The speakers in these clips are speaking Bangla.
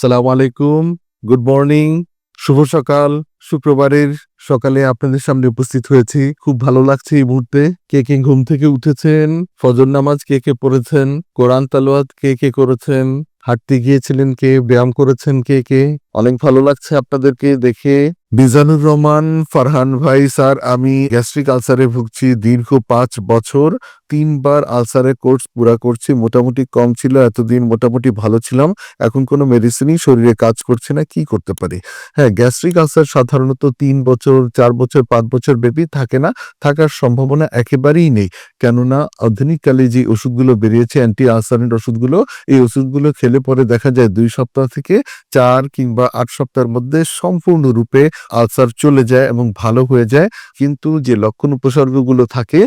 আসসালামু আলাইকুম গুড মর্নিং শুভ সকাল। শুক্রবারের সকালে আপনাদের সামনে উপস্থিত হয়েছি। খুব ভালো লাগছে এই মুহূর্তে। কে কে ঘুম থেকে উঠেছেন? ফজর নামাজ কে কে পড়েছেন? কোরআন তালোয়াত কে কে করেছেন? হাঁটতে গিয়েছিলেন কে? ব্যায়াম করেছেন কে কে? অনেক ভালো লাগছে আপনাদেরকে দেখে। মিজানুর রহমান, ফারহান ভাই স্যার, আমি গ্যাস্ট্রিক আলসারে ভুগছি দীর্ঘ পাঁচ বছর। তিনবার আলসারের কোর্স পুরা করছি, মোটামুটি কম ছিল, এতদিন মোটামুটি ভালো ছিলাম। এখন কোনো মেডিসিনই শরীরে কাজ করছে না, কি করতে পারি? হ্যাঁ গ্যাস্ট্রিক আলসার সাধারণত তিন বছর, চার বছর, পাঁচ বছর ব্যাপী থাকে না, থাকার সম্ভাবনা একেবারেই নেই। কেননা আধুনিককালে যে ওষুধগুলো বেরিয়েছে অ্যান্টি আলসারের ওষুধগুলো, এই ওষুধগুলো খেলে পরে দেখা যায় দুই সপ্তাহ থেকে চার কিংবা আট সপ্তাহের মধ্যে সম্পূর্ণরূপে আলসার চলে যায় এবং ভালো হয়ে যায়। কিন্তু যে লক্ষণ উপসর্গগুলো থাকে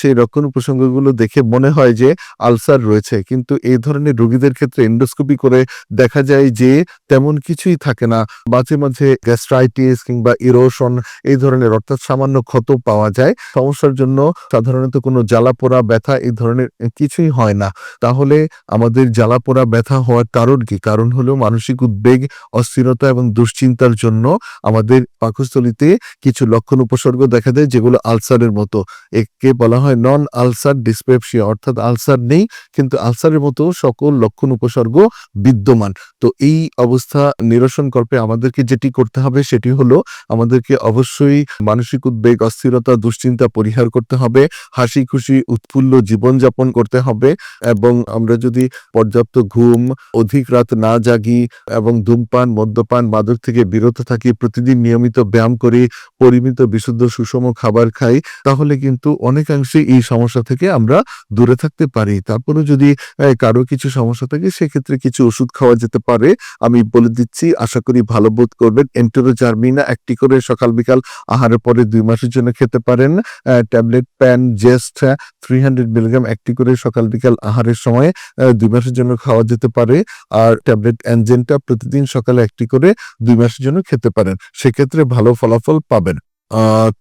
সেই লক্ষণ উপসর্গগুলো দেখে মনে হয় যে আলসার রয়েছে। কিন্তু এই ধরনের রোগীদের ক্ষেত্রে এন্ডোস্কোপি করে দেখা যায় যে তেমন কিছুই থাকে না। মাঝে মাঝে গ্যাস্ট্রাইটিস কিংবা ইরোশন এই ধরনের অর্থাৎ সামান্য ক্ষত পাওয়া যায়। সমস্যার জন্য সাধারণত কোনো জ্বালাপোড়া, ব্যথা এই ধরনের কিছুই হয় না। তাহলে আমাদের জ্বালাপোড়া, ব্যথা হওয়ার কারণ কি? কারণ হলো মানসিক উদ্বেগ, অস্থিরতা এবং দুশ্চিন্তার জন্য আমাদের পাকস্থলিতে কিছু লক্ষণ উপসর্গ দেখা দেয়, যেগুলো আলসারের মতো। একে বলা হয় নন আলসার ডিসপেপসিয়া অর্থাৎ আলসার নেই, কিন্তু আলসারের মতো সকল লক্ষণ উপসর্গ বিদ্যমান। তো এই অবস্থা নিরসন করতে আমাদেরকে যেটি করতে হবে, সেটি হলো আমাদেরকে অবশ্যই মানসিক উদ্বেগ, অস্থিরতা, দুশ্চিন্তা পরিহার করতে হবে, হাসি খুশি, উৎফুল্ল জীবনযাপন করতে হবে, এবং আমরা যদি পর্যাপ্ত ঘুম, অধিক রাত না জাগি, এবং ধূমপান, মদ্যপান, মাদক থেকে বিরত থাকি, প্রতিদিন নিয়মিত ব্যায়াম করি, পরিমিত, বিশুদ্ধ, সুষম খাবার খাই, তাহলে কিন্তু অনেকাংশে এই সমস্যা থেকে আমরা দূরে থাকতে পারি। তারপরে যদি কারও কিছু সমস্যা থাকে, সেক্ষেত্রে কিছু ওষুধ খাওয়া যেতে পারে। আমি বলে দিচ্ছি, আশা করি ভালো বোধ করবেন। এন্টোরোজার্মিনা একটি করে সকাল বিকাল আহারের পরে দুই মাসের জন্য খেতে পারেন। ট্যাবলেট, প্যান, জেস্ট থ্রি হান্ড্রেড মিলিগ্রাম একটি করে সকাল বিকাল আহারের সময় দুই মাসের জন্য খাওয়া যেতে পারে। আর ট্যাবলেট অ্যানজেনটা প্রতিদিন সকালে একটি করে দুই মাসের জন্য খেতে পারেন। সেক্ষেত্রে ভালো ফলাফল পাবেন।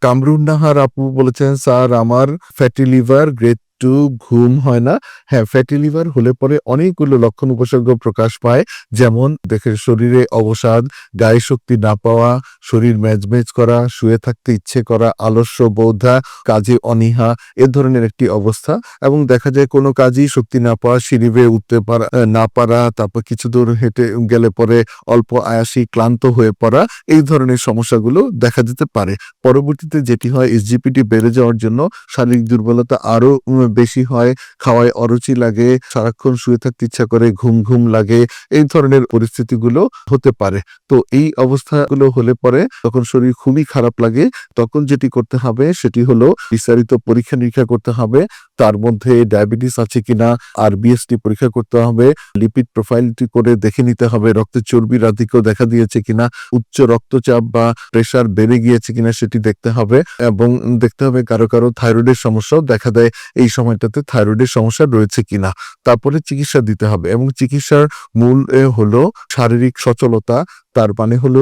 কামরুন নাহার আপু বলেছেন স্যার আমার ফ্যাটি লিভার গ্রেড টু ঘুম হয় না। হ্যাঁ ফ্যাটি লিভার হলে পরে অনেকগুলো লক্ষণ উপসর্গ প্রকাশ পায়। যেমন দেখে শরীরে অবসাদ গায়ে শক্তি না পাওয়া শরীর ম্যাজমেজ করা শুয়ে থাকতে ইচ্ছে করা আলস্য বোধা কাজে অনীহা এ ধরনের একটি অবস্থা। এবং দেখা যায় কোনো কাজই শক্তি না পাওয়া সিঁড়ি বেয়ে উঠতে পারা না পারা তারপর কিছু দূর হেঁটে গেলে পরে অল্প আয়াসী ক্লান্ত হয়ে পড়া এই ধরনের সমস্যাগুলো দেখা যেতে পারে। পরবর্তীতে যেটি হয় এসজিপিটি বেড়ে যাওয়ার জন্য শারীরিক দুর্বলতা আরও উম, বেশি হয়, খাওয়ায় অরুচি লাগে, সারাক্ষণ শুয়ে থাকতে ইচ্ছা করে, ঘুম ঘুম লাগে, এই ধরনের পরিস্থিতিগুলো হতে পারে। তো এই অবস্থাগুলো হলে পরে তখন শরীর খুবই খারাপ লাগে, তখন যেটি করতে হবে সেটি হলো বিস্তারিত পরীক্ষা নিরীক্ষা করতে হবে। তার মধ্যে ডায়াবেটিস আছে কিনা, আর বিএসটি পরীক্ষা করতে হবে লিপিড প্রোফাইলটি করে দেখে নিতে হবে রক্তের চর্বির আধিক্য দেখা দিয়েছে কিনা, উচ্চ রক্তচাপ বা প্রেশার বেড়ে গিয়েছে কিনা সেটি দেখতে হবে, এবং দেখতে হবে কারও কারও থাইরয়েডের সমস্যাও দেখা দেয়, এই সময়টাতে থাইরয়েডের সমস্যা রয়েছে কিনা। তারপরে চিকিৎসা দিতে হবে, এবং চিকিৎসার মূল হলো শারীরিক সচলতা তার মানে হলো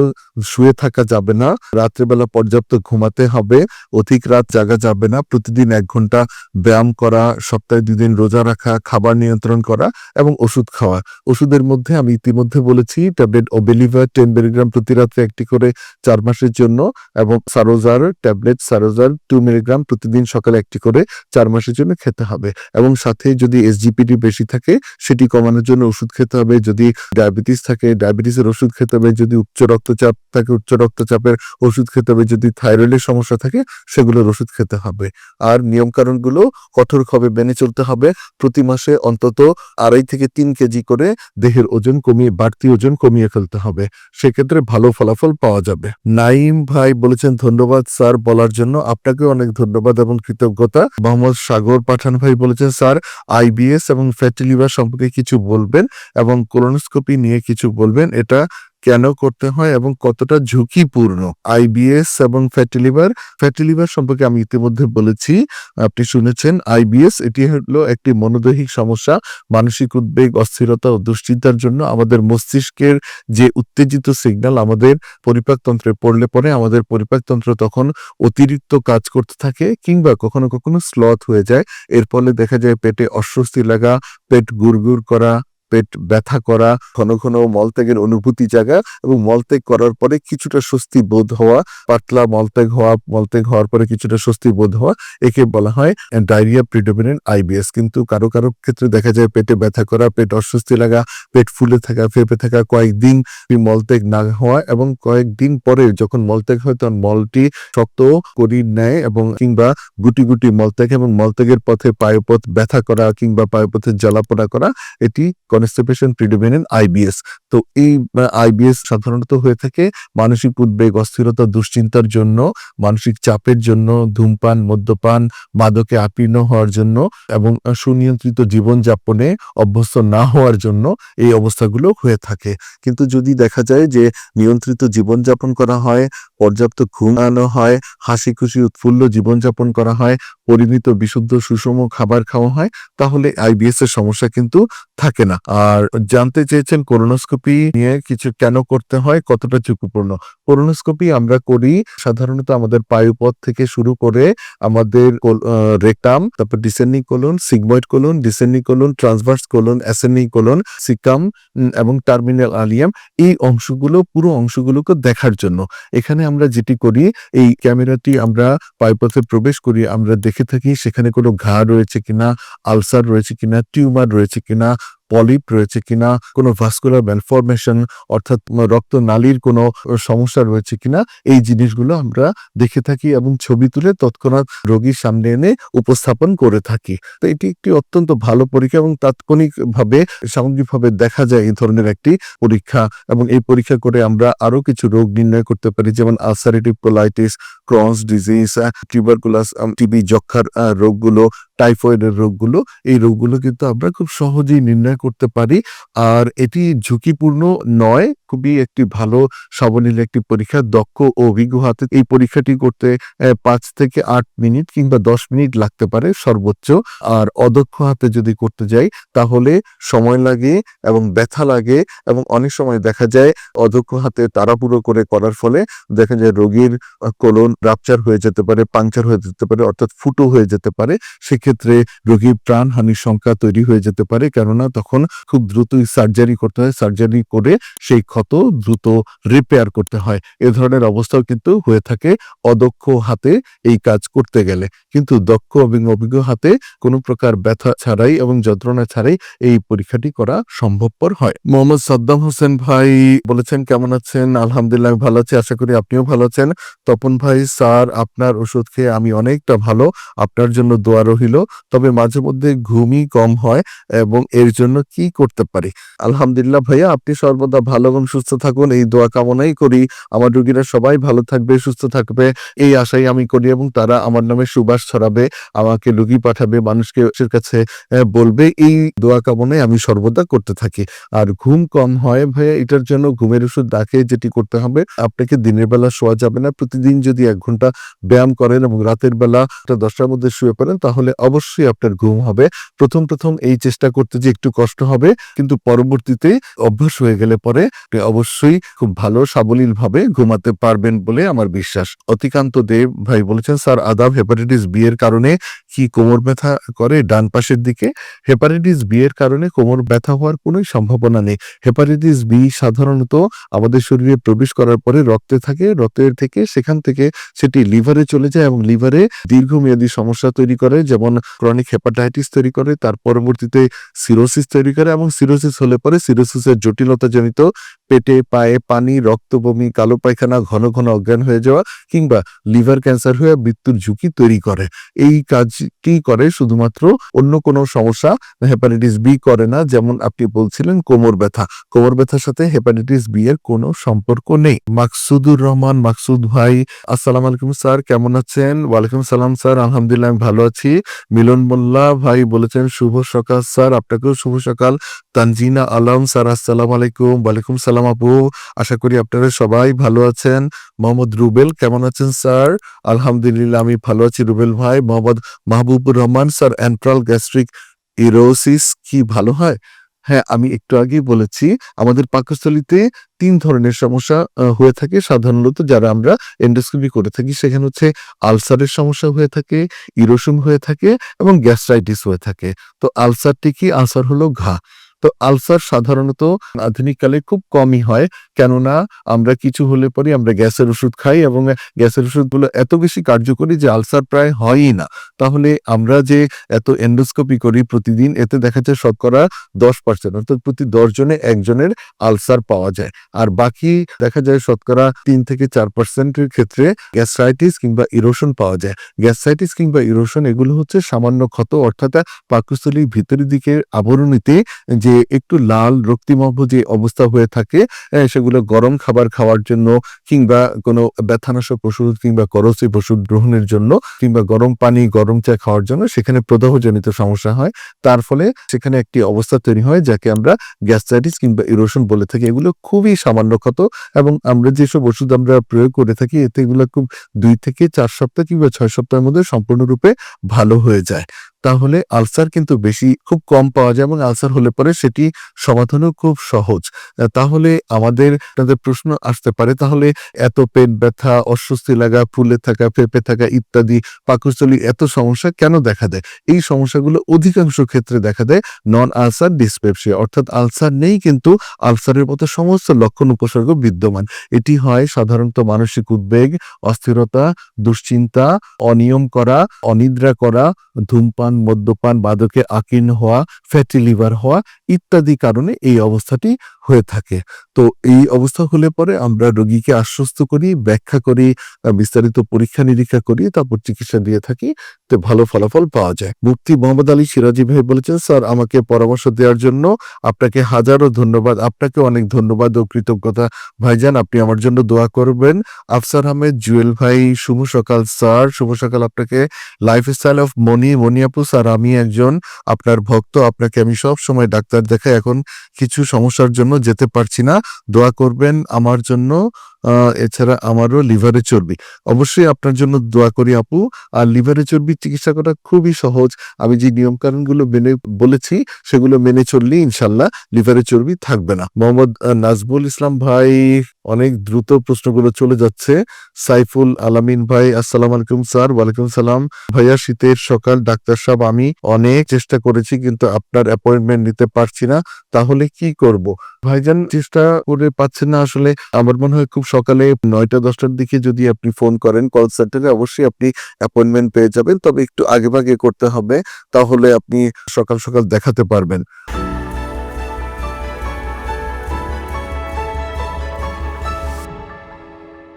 শুয়ে থাকা যাবে না, রাত্রেবেলা পর্যাপ্ত ঘুমাতে হবে, অধিক রাত জাগা যাবে না, প্রতিদিন এক ঘণ্টা ব্যায়াম করা, সপ্তাহে দুদিন রোজা রাখা, খাবার নিয়ন্ত্রণ করা এবং ওষুধ খাওয়া। ওষুধের মধ্যে আমি ইতিমধ্যে বলেছি, ট্যাবলেট ওবেলিভার টেন মিলিগ্রাম প্রতি রাত্রে একটি করে চার মাসের জন্য এবং সারোজার ট্যাবলেট সারোজার টু মিলিগ্রাম প্রতিদিন সকালে একটি করে চার মাসের জন্য খেতে হবে এবং সাথে যদি এসজিপিডি বেশি থাকে, সেটি কমানোর জন্য ওষুধ খেতে হবে, যদি ডায়াবেটিস থাকে ডায়াবেটিসের ওষুধ খেতে হবে যদি উচ্চ রক্তচাপ থাকে, উচ্চ রক্তচাপের ওষুধ খেতে হবে, যদি থাইরয়েডের সমস্যা থাকে, সেগুলোর ওষুধ খেতে হবে। আর নিয়ম কারণগুলো কঠোরভাবে মেনে চলতে হবে। প্রতি মাসে অন্তত আড়াই থেকে তিন কেজি করে দেহের ওজন কমিয়ে, বাড়তি ওজন কমিয়ে ফেলতে হবে। সেক্ষেত্রে ভালো ফলাফল পাওয়া যাবে। নাইম ভাই বলেছেন, ধন্যবাদ স্যার বলার জন্য। আপনাকেও অনেক ধন্যবাদ এবং কৃতজ্ঞতা। মোহাম্মদ সাগর পাঠান ভাই বলেছেন, স্যার আইবিএস এবং ফ্যাটি লিভার সম্পর্কে কিছু বলবেন এবং কোলোনোস্কোপি নিয়ে কিছু বলবেন। এটা কেন করতে হয় এবং কতটা ঝুঁকিপূর্ণ? আইবিএস এবং ফ্যাটি লিভার ফ্যাটি লিভার সম্পর্কে আমি ইতিমধ্যে বলেছি, আপনি শুনেছেন আইবিএস এটি হলো একটি মনোদৈহিক সমস্যা, মানসিক উদ্বেগ, অস্থিরতা ও দুশ্চিন্তার জন্য আমাদের মস্তিষ্কের যে উত্তেজিত সিগন্যাল আমাদের পরিপাকতন্ত্রে পড়লে পরে আমাদের পরিপাকতন্ত্র তখন অতিরিক্ত কাজ করতে থাকে কিংবা কখনো কখনো স্লথ হয়ে যায়। এর ফলে দেখা যায় পেটে অস্বস্তি লাগা, পেট গুড়গুড় করা পেট ব্যথা করা, ঘন ঘন মলত্যাগের অনুভূতি জাগা এবং মলত্যাগ করার পরে কিছুটা স্বস্তি বোধ হওয়া, পাতলা মলত্যাগ হওয়া, মলত্যাগ হওয়ার পরে কিছুটা স্বস্তি বোধ হওয়া, একে বলা হয় ডায়রিয়া প্রিডোমিনেন্ট আইবিএস। কিন্তু কারও কারও ক্ষেত্রে দেখা যায় পেটে ব্যথা করা, পেট অস্বস্তি লাগা, পেট ফুলে থাকা, ফেপে থাকা, কয়েকদিন মলত্যাগ না হওয়া এবং কয়েকদিন পরে যখন মলত্যাগ হয় তখন মলটি শক্ত করি নেয় এবং কিংবা গুটি গুটি মলত্যাগ এবং মলত্যাগের পথে পায়ুপথ ব্যথা করা কিংবা পায়ুপথে জ্বালাপোড়া করা, এটি কনস্টিপেশন প্রিডোমিনেন্ট আইবিএস তো এই আইবিএস সাধারণত হয়ে থাকে মানসিক উদ্বেগ, অস্থিরতা, দুশ্চিন্তার জন্য, মানসিক চাপের জন্য, ধূমপান, মদ্যপান, মাদকে আপীর্ণ হওয়ার জন্য এবং সুনিয়ন্ত্রিত জীবনযাপনে অভ্যস্ত না হওয়ার জন্য এই অবস্থাগুলো হয়ে থাকে। কিন্তু যদি দেখা যায় যে নিয়ন্ত্রিত জীবনযাপন করা হয়, পর্যাপ্ত ঘুমানো হয় হাসি খুশি উৎফুল্ল জীবনযাপন করা হয়, পরিমিত, বিশুদ্ধ, সুষম খাবার খাওয়া হয়, তাহলে আইবিএস এর সমস্যা কিন্তু থাকে না। আর জানতে চেয়েছেন কোরোনোস্কোপি নিয়ে কিছু কেন করতে হয়, কতটা ঝুঁকিপূর্ণ? কোরোনোস্কোপি আমরা করি সাধারণত আমাদের পায়ুপথ থেকে শুরু করে আমাদের রেকটাম তারপর descending colon sigmoid colon descending colon transverse colon ascending colon caecum এবং টার্মিনাল আলিয়াম এই অংশগুলো, পুরো অংশগুলোকে দেখার জন্য। এখানে আমরা যেটি করি, এই ক্যামেরাটি আমরা পায়ুপথে প্রবেশ করি, আমরা দেখে থাকি সেখানে কোনো ঘা রয়েছে কিনা, আলসার রয়েছে কিনা, টিউমার রয়েছে কিনা পলিপ রয়েছে কিনা, কোনো ভাস্কুলার ম্যালফরমেশন অর্থাৎ রক্ত নালীর কোনো সমস্যা রয়েছে কিনা, এই জিনিসগুলো আমরা দেখে থাকি এবং ছবি তুলে তৎক্ষণাৎ রোগীর সামনে এনে উপস্থাপন করে থাকি। তো এটি একটি অত্যন্ত ভালো পরীক্ষা এবং তাৎক্ষণিকভাবে, সামগ্রিকভাবে দেখা যায় এই ধরনের একটি পরীক্ষা এবং এই পরীক্ষা করে আমরা আরও কিছু রোগ নির্ণয় করতে পারি, যেমন ulcerative colitis Crohn's disease tuberculous TB যক্ষার রোগগুলো টাইফয়েডের রোগগুলো, এই রোগগুলো কিন্তু আমরা খুব সহজেই নির্ণয় করতে পারি। আর এটি ঝুঁকিপূর্ণ নয়, খুবই একটি ভালো সাবলীল একটি পরীক্ষা, দক্ষ ও অভিজ্ঞ হাতে এই পরীক্ষাটি করতে পাঁচ থেকে আট মিনিট কিংবা দশ মিনিট লাগতে পারে সর্বোচ্চ। আর অদক্ষ হাতে যদি করতে যাই, তাহলে সময় লাগে এবং ব্যথা লাগে এবং অনেক সময় দেখা যায় অদক্ষ হাতে তাড়াহুড়ো করে করার ফলে দেখা যায় রোগীর কোলন রাপচার হয়ে যেতে পারে, পাংচার হয়ে যেতে পারে, অর্থাৎ ফুটো হয়ে যেতে পারে। সেক্ষেত্রে রোগীর প্রাণহানির সংখ্যা তৈরি হয়ে যেতে পারে, কেননা তখন খুব দ্রুতই সার্জারি করতে হয়। সার্জারি করে সেই ক্ষত দ্রুত রিপেয়ার করতে হয়। এ ধরনের অবস্থাও কিন্তু হয়ে থাকে অদক্ষ হাতে এই কাজ করতে গেলে। কিন্তু দক্ষ এবং অভিজ্ঞ হাতে কোনো প্রকার ব্যথা ছাড়াই এবং যন্ত্রণা ছাড়াই এই পরীক্ষাটি করা সম্ভবপর হয়। মোহাম্মদ সাদ্দাম হোসেন ভাই বলেছেন, কেমন আছেন? আলহামদুলিল্লাহ, ভালো আছি। আশা করি আপনিও ভালো আছেন। তপন ভাই, স্যার, আপনার ওষুধ খেয়ে আমি অনেকটা ভালো। আপনার জন্য দোয়া রহিল তবে মাঝে মধ্যে ঘুমই কম হয় এবং এর জন্য কি করতে পারি? আলহামদুলিল্লাহ ভাইয়া, আপনি সর্বদা ভালো এবং সুস্থ থাকুন, এই দোয়া কামনাই করি। আমার রোগীরা সবাই ভালো থাকবে, সুস্থ থাকবে, এই আশাই আমি করি এবং তারা আমার নামে সুবাস ছড়াবে, আমাকে রোগী পাঠাবে, মানুষকে কাছে বলবে, এই দোয়া কামনাই আমি সর্বদা করতে থাকি। আর ঘুম কম হয় ভাইয়া, এটার জন্য ঘুমের ওষুধ ডাকে যেটি করতে হবে, আপনাকে দিনের বেলা শোয়া যাবে না। প্রতিদিন যদি এক ঘণ্টা ব্যায়াম করেন এবং রাতের বেলা দশটার মধ্যে শুয়ে পড়েন, তাহলে অবশ্যই আপনার ঘুম হবে। প্রথম প্রথম এই চেষ্টা করতে যে একটু কষ্ট হবে, কিন্তু পরবর্তীতে অভ্যাস হয়ে গেলে পরে অবশ্যই খুব ভালো সাবলীল ভাবে ঘুমাতে পারবেন বলে আমার বিশ্বাস। অতিকান্ত দেব ভাই বলেছেন, স্যার আদাব হেপাটাইটিস বি এর কারণে কি কোমর ব্যথা করে ডান পাশের দিকে? হেপাটাইটিস বি এর কারণে কোমর ব্যথা হওয়ার কোনো সম্ভাবনা নেই। হেপাটাইটিস বি সাধারণত আমাদের শরীরে প্রবেশ করার পরে রক্তে থাকে। রক্তের থেকে সেখান থেকে সেটি লিভারে চলে যায় এবং লিভারে দীর্ঘমেয়াদী সমস্যা তৈরি করে, যেমন ক্রনিক হেপাটাইটিস তৈরি করে, তার পরবর্তীতে সিরোসিস তৈরি করে এবং সিরোসিস হলে পরে সিরোসিসের জটিলতা জনিত পেটে, পায়ে পানি রক্ত বমি কালো পায়খানা, ঘন ঘন অজ্ঞান হয়ে যাওয়া কিংবা লিভার ক্যান্সার হয়ে মৃত্যুর ঝুঁকি তৈরি করে। এই কাজটি করে? শুধুমাত্র অন্য কোনো সমস্যা হেপাটাইটিস বি করে না, যেমন আপনি বলছিলেন কোমর ব্যথা। কোমর ব্যথার সাথে হেপাটাইটিস বি এর কোনো সম্পর্ক নেই। মাকসুদুর রহমান, মাকসুদ ভাই, আসসালামু আলাইকুম স্যার, কেমন আছেন? ওয়ালাইকুম সালাম স্যার, আলহামদুলিল্লাহ আমি ভালো আছি। মিলন মোল্লা ভাই বলেছেন, শুভ সকাল স্যার, আপনাকেও শুভ সকাল। তানজিনা আলম স্যার, আসসালাম আলাইকুম। ওয়ালাইকুম সালাম আপু, আশা করি আপনারা সবাই ভালো আছেন। মোহাম্মদ রুবেল, কেমন আছেন স্যার? আলহামদুলিল্লাহ, আমি ভালো আছি রুবেল ভাই। Mohammad Mahbubur Rahman, sir antral gastric erosion কি ভালো হয়? হ্যাঁ আমি একটু আগেই বলেছি, আমাদের পাকস্থলিতে তিন ধরনের সমস্যা হয়ে থাকে। সাধারণত যারা আমরা এন্ডোস্কোপি করে থাকি, সেখানে হচ্ছে আলসারের সমস্যা হয়ে থাকে ইরোসুম হয়ে থাকে এবং গ্যাস্ট্রাইটিস হয়ে থাকে। তো আলসারটি কি? আলসার হলো ঘা। তো আলসার সাধারণত আধুনিক কালে খুব কমই হয়। কেননা আমরা কিছু হলে পরে আমরা গ্যাসের ওষুধ খাই এবং গ্যাসের ওষুধগুলো এত বেশি কার্যকরী যে আলসার প্রায় হয়ই না। তাহলে আমরা যে এত এন্ডোস্কোপি করি প্রতিদিন, এতে দেখা যায় শতকরা দশ পার্সেন্ট অর্থাৎ প্রতি জনে একজনের আলসার পাওয়া যায়। আর বাকি দেখা যায় শতকরা তিন থেকে চার পার্সেন্টের ক্ষেত্রে গ্যাস্ট্রাইটিস কিংবা ইরোশন পাওয়া যায়। গ্যাস্ট্রাইটিস কিংবা ইরোশন এগুলো হচ্ছে সামান্য ক্ষত অর্থাৎ পাকস্থলীর ভিতরের দিকের আবরণীতে যে একটু লাল রক্তিমভ যে অবস্থা হয়ে থাকে সেগুলো গরম খাবার খাওয়ার জন্য কিংবা কোনো ব্যথানাশক ওষুধ কিংবা করসিভ ওষুধ গ্রহণের জন্য কিংবা গরম পানি, গরম চা খাওয়ার জন্য সেখানে প্রদাহজনিত সমস্যা হয়। তার ফলে সেখানে একটি অবস্থা তৈরি হয় যাকে আমরা গ্যাস্ট্রাইটিস কিংবা ইরোশন বলে থাকি। এগুলো খুবই সামান্য ক্ষত এবং আমরা যেসব ওষুধ আমরা প্রয়োগ করে থাকি, এতে এগুলো খুব দুই থেকে চার সপ্তাহ কিংবা ছয় সপ্তাহের মধ্যে সম্পূর্ণরূপে ভালো হয়ে যায়। তাহলে আলসার কিন্তু বেশি খুব কম পাওয়া যায় এবং আলসার হলে পরে সেটি সমাধানও খুব সহজ। তাহলে আমাদের আপনাদের প্রশ্ন আসতে পারে, তাহলে এত পেট ব্যথা, অস্বস্তি লাগা, ফুলে থাকা পেঁপে থাকা ইত্যাদি, পাকস্থলী এত সমস্যা কেন দেখা দেয়? এই সমস্যাগুলো অধিকাংশ ক্ষেত্রে দেখা দেয় নন আলসার ডিসপেপসিয়া অর্থাৎ আলসার নেই কিন্তু আলসারের মতো সমস্ত লক্ষণ উপসর্গ বিদ্যমান। এটি হয় সাধারণত মানসিক উদ্বেগ, অস্থিরতা, দুশ্চিন্তা, অনিয়ম করা, অনিদ্রা করা, ধূমপান মদ্যপান বাদকে আকীর্ণ হওয়া ফ্যাটি লিভার হওয়া ইত্যাদি কারণে এই অবস্থাটি হয়ে থাকে। তো এই অবস্থা হলে পরে আমরা রোগীকে আশ্বস্ত করি, ব্যাখ্যা করি বিস্তারিত পরীক্ষা নিরীক্ষা করি, তারপর চিকিৎসা দিয়ে থাকি, তো ভালো ফলাফল পাওয়া যায়। মুফতি মোহাম্মদ আলী সিরাজি ভাই বলেছেন, স্যার, আমাকে পরামর্শ দেওয়ার জন্য আপনাকে হাজারো ধন্যবাদ। আপনাকে অনেক ধন্যবাদ ও কৃতজ্ঞতা। ভাইজান, আপনি আমার জন্য দোয়া করবেন। আফসার আহমেদ, জুয়েল ভাই, শুভ সকাল, স্যার। শুভ সকাল আপনাকে। লাইফস্টাইল অফ মনি, মনিয়াপু স্যার, আমি একজন। আপনার ভক্ত, আপনাকে আমি সব সময় ডাক্তার দেখাই। এখন কিছু সমস্যার জন্য যেতে পারছি না। দোয়া করবেন আমার জন্য এছাড়া আমারও লিভারে চর্বি। অবশ্যই আপনার জন্য দোয়া করি আপু। আর লিভারে চর্বি চিকিৎসা করা খুবই সহজ। আমি যে নিয়মকানুনগুলো মেনে বলেছি, সেগুলো মেনে চললে ইনশাল্লাহ লিভারে চর্বি থাকবে না। মোহাম্মদ নাজবুল ইসলাম ভাই অনেক দ্রুত প্রশ্নগুলো চলে যাচ্ছে। সাইফুল আলামিন ভাই, আসসালাম আলাইকুম স্যার। ওয়ালাইকুম সালাম। ভাইয়া, শীতের সকাল, ডাক্তার সাহেব, আমি অনেক চেষ্টা করেছি কিন্তু আপনার অ্যাপয়েন্টমেন্ট নিতে পারছি না। তাহলে কি করব? ভাইজান, চেষ্টা করে পাচ্ছেন না আসলে। আমার মনে হয় খুব সকালে নয়টা, দশটার দিকে যদি আপনি ফোন করেন কল সেন্টারে অবশ্যই আপনি অ্যাপয়েন্টমেন্ট পেয়ে যাবেন। তবে একটু আগে ভাগে করতে হবে। তাহলে আপনি সকাল সকাল দেখাতে পারবেন।